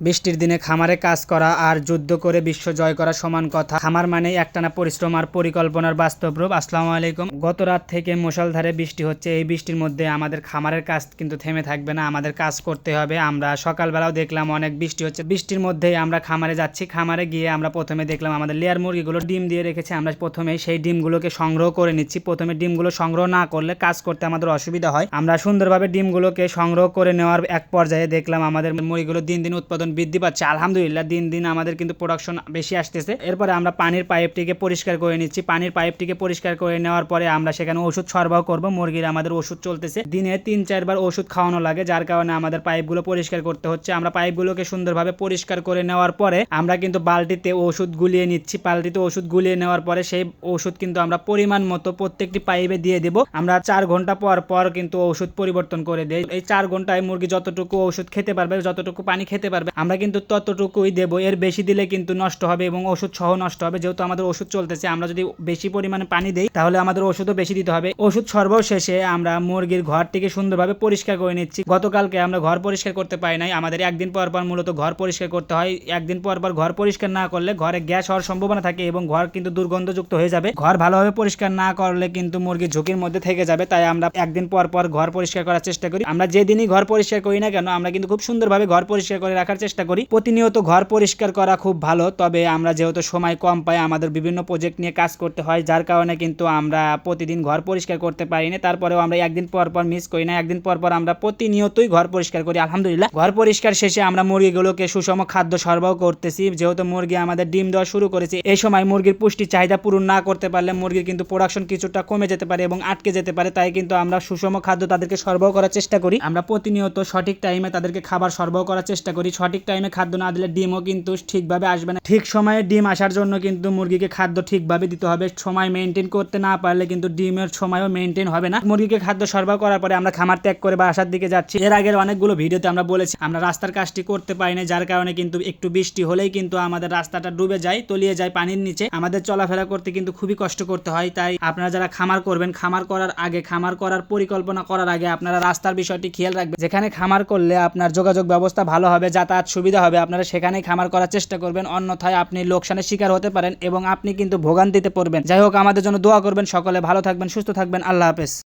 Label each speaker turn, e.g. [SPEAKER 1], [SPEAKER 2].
[SPEAKER 1] বৃষ্টির দিনে খামারে কাজ করা আর যুদ্ধ করে বিশ্ব জয় করা সমান কথা। খামার মানেই একটানা পরিশ্রম আর পরিকল্পনার বাস্তব রূপ। আসসালামু আলাইকুম। গত রাত থেকে মুষলধারে বৃষ্টি হচ্ছে। এই বৃষ্টির মধ্যে আমাদের খামারের কাজ কিন্তু থেমে থাকবে না। আমাদের কাজ করতে হবে। আমরা সকালবেলাও দেখলাম অনেক বৃষ্টি হচ্ছে। বৃষ্টির মধ্যেই আমরা খামারে যাচ্ছি। খামারে গিয়ে আমরা প্রথমে দেখলাম আমাদের লেয়ার মুরগিগুলো ডিম দিয়ে রেখেছে। আমরা প্রথমে সেই ডিমগুলোকে সংগ্রহ করে নিচ্ছি। প্রথমে ডিমগুলো সংগ্রহ না করলে কাজ করতে আমাদের অসুবিধা হয়। আমরা সুন্দরভাবে ডিমগুলোকে সংগ্রহ করে নেওয়ার এক পর্যায়ে দেখলাম আমাদের মুরগিগুলো দিন দিন উৎপাদন বৃদ্ধি পাচ্ছে। আলহামদুলিল্লাহ, দিন দিন আমাদের কিন্তু প্রোডাকশন বেশি আসতেছে। এরপরে আমরা পানির পাইপটিকে পরিষ্কার করে নিচ্ছি। পানির পাইপটিকে পরিষ্কার করে নেওয়ার পরে আমরা সেখানে ওষুধ সরবরাহ করব। মুরগির আমাদের ওষুধ চলতেছে। দিনে তিন চারবার ওষুধ খাওয়ানো লাগে, যার কারণে আমাদের পাইপগুলো পরিষ্কার করতে হচ্ছে। আমরা পাইপগুলোকে সুন্দরভাবে পরিষ্কার করে নেওয়ার পরে আমরা কিন্তু বালতিতে ওষুধ গুলিয়ে নিচ্ছি। বালতিতে ওষুধ গুলিয়ে নেওয়ার পরে সেই ওষুধ কিন্তু আমরা পরিমাণ মতো প্রত্যেকটি পাইপে দিয়ে দেব। আমরা চার ঘণ্টা পর পর কিন্তু ওষুধ পরিবর্তন করে দেই। এই চার ঘন্টায় মুরগি যতটুকু ওষুধ খেতে পারবে, যতটুকু পানি খেতে পারবে আমরা কিন্তু ততটুকুই দেবো। এর বেশি দিলে কিন্তু নষ্ট হবে এবং ওষুধ সহ নষ্ট হবে। যেহেতু আমাদের ওষুধ চলতেছে, আমরা যদি বেশি পরিমাণে পানি দেই, তাহলে আমাদের ওষুধও বেশি দিতে হবে। ওষুধ সরবরাহ শেষে আমরা মুরগির ঘরটিকে সুন্দরভাবে পরিষ্কার করে নিচ্ছি। গতকালকে আমরা ঘর পরিষ্কার করতে পারি নাই। আমাদের একদিন পর পর মূলত ঘর পরিষ্কার করতে হয়। একদিন পর পর ঘর পরিষ্কার না করলে ঘরে গ্যাস হওয়ার সম্ভাবনা থাকে এবং ঘর কিন্তু দুর্গন্ধযুক্ত হয়ে যাবে। ঘর ভালোভাবে পরিষ্কার না করলে কিন্তু মুরগি ঝুঁকির মধ্যে থেকে যাবে। তাই আমরা একদিন পর পর ঘর পরিষ্কার করার চেষ্টা করি। আমরা যেদিনই ঘর পরিষ্কার করি না কেন, আমরা কিন্তু খুব সুন্দরভাবে ঘর পরিষ্কার করে রাখার করি। প্রতিনিয়ত ঘর পরিষ্কার করা খুব ভালো, তবে আমরা যেহেতু সময় কম পাই, আমাদের বিভিন্ন প্রজেক্ট নিয়ে কাজ করতে হয়, যার কারণে কিন্তু আমরা প্রতিদিন ঘর পরিষ্কার করতে পারি না তারপরেও আমরা একদিন পর পর মিস করি না, একদিন পর পর আমরা প্রতিনিয়তই ঘর পরিষ্কার করি, আলহামদুলিল্লাহ। ঘর পরিষ্কার শেষে আমরা মুরগিগুলোকে সুষম খাদ্য সরবরাহ করতেছি, যেহেতু মুরগি আমাদের ডিম দেওয়া শুরু করেছে, এই সময় মুরগির পুষ্টি চাহিদা পূরণ না করতে পারলে মুরগির কিন্তু প্রোডাকশন কিছুটা কমে যেতে পারে এবং আটকে যেতে পারে, তাই কিন্তু আমরা সুষম খাদ্য তাদেরকে সরবরাহ করার চেষ্টা করি। আমরা প্রতিনিয়ত সঠিক টাইমে তাদেরকে খাবার সরবরাহ করার চেষ্টা করি সঠিক টাইমে খাদ্য না দিলে ডিমও কিন্তু ঠিকভাবে আসবে না। ঠিক সময়ে ডিম আসার জন্য কিন্তু মুরগিকে খাদ্য ঠিকভাবে দিতে হবে। সময় মেনটেন করতে না পারলে কিন্তু ডিমের সময়ও মেনটেন হবে না। মুরগিকে খাদ্য সরবরাহ করার পরে আমরা খামার ত্যাগ করে বাসার দিকে যাচ্ছি। এর আগের অনেকগুলো ভিডিওতে আমরা বলেছি, আমরা রাস্তার কাজটি করতে পারি না যার কারণে কিন্তু একটু বৃষ্টি হলেই কিন্তু আমাদের রাস্তাটা ডুবে যায়, তলিয়ে যায় পানির নিচে। আমাদের চলাফেরা করতে কিন্তু খুবই কষ্ট করতে হয়। তাই আপনারা যারা খামার করবেন, খামার করার আগে, খামার করার পরিকল্পনা করার আগে আপনারা রাস্তার বিষয়টি খেয়াল রাখবেন। যেখানে খামার করলে আপনার যোগাযোগ ব্যবস্থা ভালো হবে, যাতায়াত সুবিধা হবে। আপনারা সেখানেই খামার করার চেষ্টা করবেন। অন্যথায় আপনি লোকসানের শিকার হতে পারেন এবং আপনি কিন্তু ভোগান্তিতে পড়বেন। যাই হোক, আমাদের জন্য দোয়া করবেন। সকলে ভালো থাকবেন, সুস্থ থাকবেন। আল্লাহ হাফেজ।